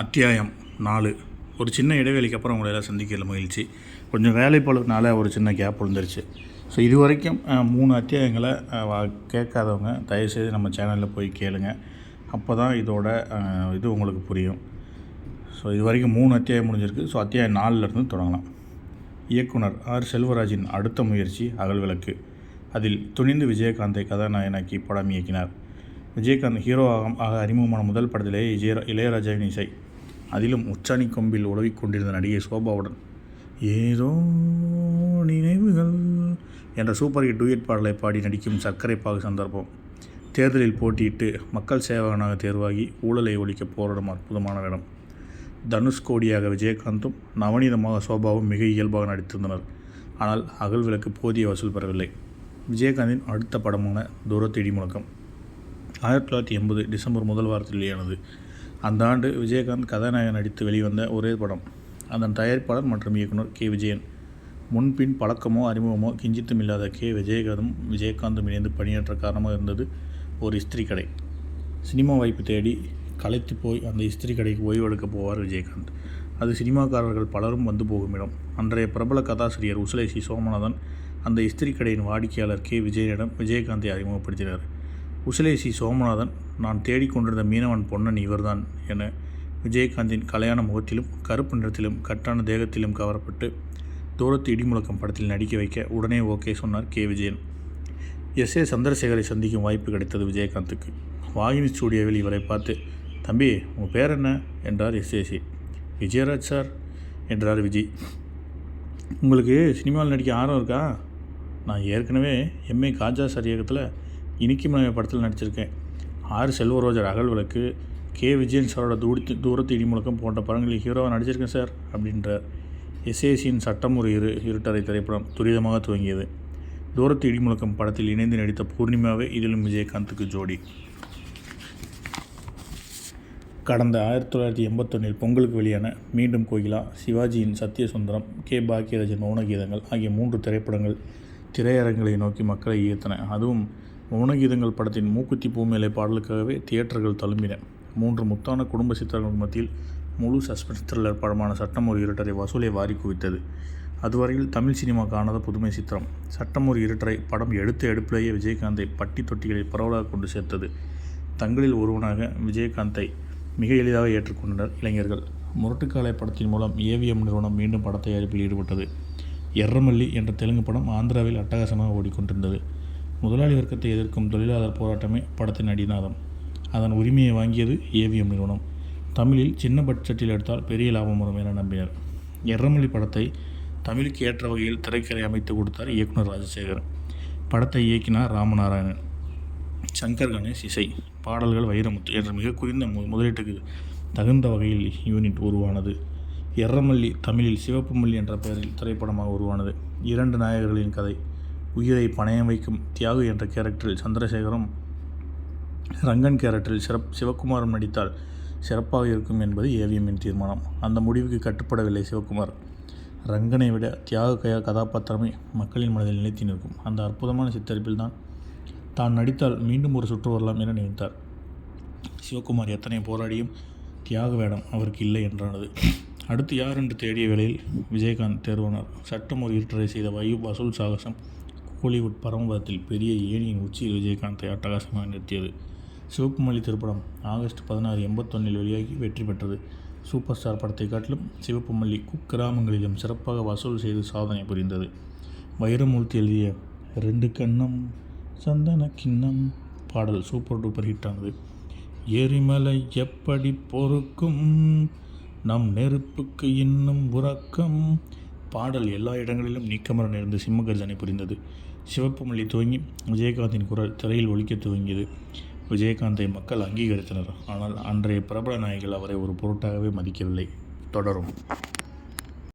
அத்தியாயம் நாலு. ஒரு சின்ன இடைவெளிக்கு அப்புறம் உங்களை எல்லாம் சந்திக்கிறதுல மகிழ்ச்சி. கொஞ்சம் வேலைப்பளுனால ஒரு சின்ன கேப் விழுந்துருச்சு ஸோ இது வரைக்கும் மூணு அத்தியாயங்களை கேட்காதவங்க தயவுசெய்து நம்ம சேனலில் போய் கேளுங்க. அப்போ தான் இதோட இது உங்களுக்கு புரியும். ஸோ இது வரைக்கும் மூணு அத்தியாயம் முடிஞ்சிருக்கு. ஸோ அத்தியாயம் நாலுலேருந்து தொடங்கலாம். இயக்குனர் ஆர். செல்வராஜின் அடுத்த முயற்சி அகல்விளக்கு அதில் துணிந்து விஜயகாந்தை கதாநாயகனாக்கி படம் இயக்கினார். விஜயகாந்த் ஹீரோ ஆக அறிமுகமான முதல் படத்திலேயே இஜய இளையராஜாவின் இசை. அதிலும் உச்சாணி கொம்பில் உழவிக் கொண்டிருந்த நடிகை சோபாவுடன் ஏதோ நினைவுகள் என்ற சூப்பர் ஹிட் டூயட் பாடலை பாடி நடிக்கும் சர்க்கரை பாகு சந்தர்ப்பம். தேர்தலில் போட்டியிட்டு மக்கள் சேவகனாக தேர்வாகி ஊழலை ஒழிக்க போராடும் அற்புதமான இடம் தனுஷ்கோடியாக விஜயகாந்தும் நவநீதமாக சோபாவும் மிக இயல்பாக நடித்திருந்தனர். ஆனால் அகல் விளக்கு போதிய வசூல் பெறவில்லை. விஜயகாந்தின் அடுத்த படமான தூரத்தேடி முழக்கம். ஆயிரத்தி தொள்ளாயிரத்தி எண்பது டிசம்பர் முதல் வாரத்தில் வெளியானது. அந்த ஆண்டு விஜயகாந்த் கதாநாயகன் நடித்து வெளிவந்த ஒரே படம். அதன் தயாரிப்பாளர் மற்றும் இயக்குனர் கே. விஜயன். முன்பின் பழக்கமோ அறிமுகமோ கிஞ்சித்தும் இல்லாத கே. விஜயகாந்தும் விஜயகாந்தும் இணைந்து பணியாற்ற காரணமாக இருந்தது ஒரு இஸ்திரி கடை. சினிமா வாய்ப்பு தேடி களைத்து போய் அந்த இஸ்திரி கடைக்கு ஓய்வெடுக்க போவார் விஜயகாந்த். அது சினிமாக்காரர்கள் பலரும் வந்து போகும் இடம். அன்றைய பிரபல கதாசிரியர் உசலேசி சோமநாதன் அந்த இஸ்திரி கடையின் வாடிக்கையாளர் கே. விஜயனிடம் விஜயகாந்தை அறிமுகப்படுத்தினார். உசிலேசி சோமநாதன் நான் தேடிக்கொண்டிருந்த மீனவன் பொன்னன் இவர்தான் என விஜயகாந்தின் கலையான முகத்திலும் கருப்பு நிறத்திலும் கட்டான தேகத்திலும் கவரப்பட்டு தூரத்து இடிமுழக்கம் படத்தில் நடிக்க வைக்க உடனே ஓகே சொன்னார் கே. விஜயன். எஸ். ஏ. சந்திரசேகரை சந்திக்கும் வாய்ப்பு கிடைத்தது விஜயகாந்துக்கு. வாகினி ஸ்டூடியோவில் இவரை பார்த்து தம்பி உங்கள் பேர் என்ன? என்றார் எஸ்ஏசி விஜயராஜ் சார் என்றார் விஜய் உங்களுக்கு சினிமாவில் நடிக்க ஆர்வம் இருக்கா? நான் ஏற்கனவே எம்ஏ காஜா சார் இயக்கத்தில் இனிக்கும் மனைவி படத்தில் நடிச்சிருக்கேன். ஆர் செல்வரோஜர் அகல் விளக்கு கே. விஜயன் சாரோட தூரத்து தூரத்து இடிமுழக்கம் போன்ற படங்களில் ஹீரோவாக நடிச்சிருக்கேன் சார் அப்படின்றார் எஸ்ஏசியின் சட்டம் ஒரு இரு இருட்டறை திரைப்படம் துரிதமாக துவங்கியது. தூரத்து இடிமுழக்கம் படத்தில் இணைந்து நடித்த பூர்ணிமாவே இதிலும் விஜயகாந்துக்கு ஜோடி. கடந்த ஆயிரத்தி தொள்ளாயிரத்தி எண்பத்தொன்னில் பொங்கலுக்கு வெளியான மீண்டும் கோகிலா சிவாஜியின் சத்யசுந்தரம் கே. பாக்கியராஜன் மௌனகீதங்கள் ஆகிய மூன்று திரைப்படங்கள் திரையரங்களை நோக்கி மக்களை ஈர்த்தன. அதுவும் மௌனகீதங்கள் படத்தின் மூக்குத்தி பூமேலை பாடலுக்காகவே தியேட்டர்கள் தழும்பின. மூன்று முத்தான குடும்ப சித்திரங்கள் மத்தியில் முழு சஸ்பென்ஸ் த்ரில்லர் படமான சட்டம் ஒரு இருட்டரை வசூலை வாரி குவித்தது. அதுவரையில் தமிழ் சினிமா காணாத புதுமை சித்திரம். சட்டம் ஒரு இருட்டரை படம் எடுத்த எடுப்பிலேயே விஜயகாந்தை பட்டி தொட்டிகளை பரவலாக கொண்டு சேர்த்தது. தங்களில் ஒருவனாக விஜயகாந்தை மிக எளிதாக ஏற்றுக்கொண்டனர் இளைஞர்கள். முரட்டுக்காலை படத்தின் மூலம் ஏவிஎம் நிறுவனம் மீண்டும் பட தயாரிப்பில் ஈடுபட்டது. எர்ரமல்லி என்ற தெலுங்கு படம் ஆந்திராவில் அட்டகாசமாக ஓடிக்கொண்டிருந்தது. முதலாளி வர்க்கத்தை எதிர்க்கும் தொழிலாளர் போராட்டமே படத்தின் அடிநாதம். அதன் உரிமையை வாங்கியது ஏவிஎம் நிறுவனம். தமிழில் சின்ன பட்ஜெட்டில் எடுத்தால் பெரிய லாபம் வரும் என நம்பினர். எர்ரமொழி படத்தை தமிழுக்கு ஏற்ற வகையில் திரைக்கதை அமைத்து கொடுத்தார் இயக்குனர் ராஜசேகர். படத்தை இயக்கினார் ராமநாராயணன். சங்கர் கணேஷ் இசை பாடல்கள் வைரமுத்து என்ற மிக குறைந்த மு முதலீட்டுக்கு தகுந்த வகையில் யூனிட் உருவானது. எர்ரமல்லி தமிழில் சிவப்பு மல்லி என்ற பெயரில் திரைப்படமாக உருவானது. இரண்டு நாயகர்களின் கதை. உயிரை பணயம் வைக்கும் தியாகு என்ற கேரக்டரில் சந்திரசேகரும் ரங்கன் கேரக்டரில் சிறப் சிவகுமாரும் நடித்தால் சிறப்பாக இருக்கும் என்பது ஏவிஎம்மின் தீர்மானம். அந்த முடிவுக்கு கட்டுப்படவில்லை சிவகுமார். ரங்கனை விட தியாக கயா கதாபாத்திரமே மக்களின் மனதில் நிலைத்து நிற்கும். அந்த அற்புதமான சித்தரிப்பில் தான் தான் நடித்தால் மீண்டும் ஒரு சுற்று வரலாம் என நினைத்தார். சிவகுமார் எத்தனை போராடியும் தியாக வேடம் அவருக்கு இல்லை என்றானது. அடுத்து யார் என்று தேடிய வேளையில் விஜயகாந்த் தேர்வானார். சட்டம் ஒரு இருட்டரை செய்த வாயு வசூல் சாகசம் கோலிவுட் பரமபதத்தில் பெரிய ஏணியின் உச்சியில் விஜயகாந்தை அட்டகாசமாக நிறுத்தியது. சிவப்பு திரைப்படம் ஆகஸ்ட் பதினாறு எண்பத்தொன்னில் வெளியாகி வெற்றி பெற்றது. சூப்பர் ஸ்டார் படத்தை காட்டிலும் சிவப்பு மல்லி குக்கிராமங்களிலும் சிறப்பாக வசூல் செய்து சாதனை புரிந்தது. வைரமூர்த்தி எழுதிய ரெண்டு கண்ணம் சந்தன கிண்ணம் பாடல் சூப்பர் டூப்பர் ஹிட் ஆனது. எரிமலை எப்படி பொறுக்கும் நம் நெருப்புக்கு இன்னும் உறக்கம் பாடல் எல்லா இடங்களிலும் நீக்கமர நேர்ந்து சிம்மகர்ஜனை புரிந்தது. சிவப்பு மல்லி துவங்கி விஜயகாந்தின் குரல் திரையில் ஒலிக்க துவங்கியது. விஜயகாந்தை மக்கள் அங்கீகரித்தனர். ஆனால் அன்றைய பிரபல நாயகிகள் அவரை ஒரு பொருட்டாகவே மதிக்கவில்லை. தொடரும்.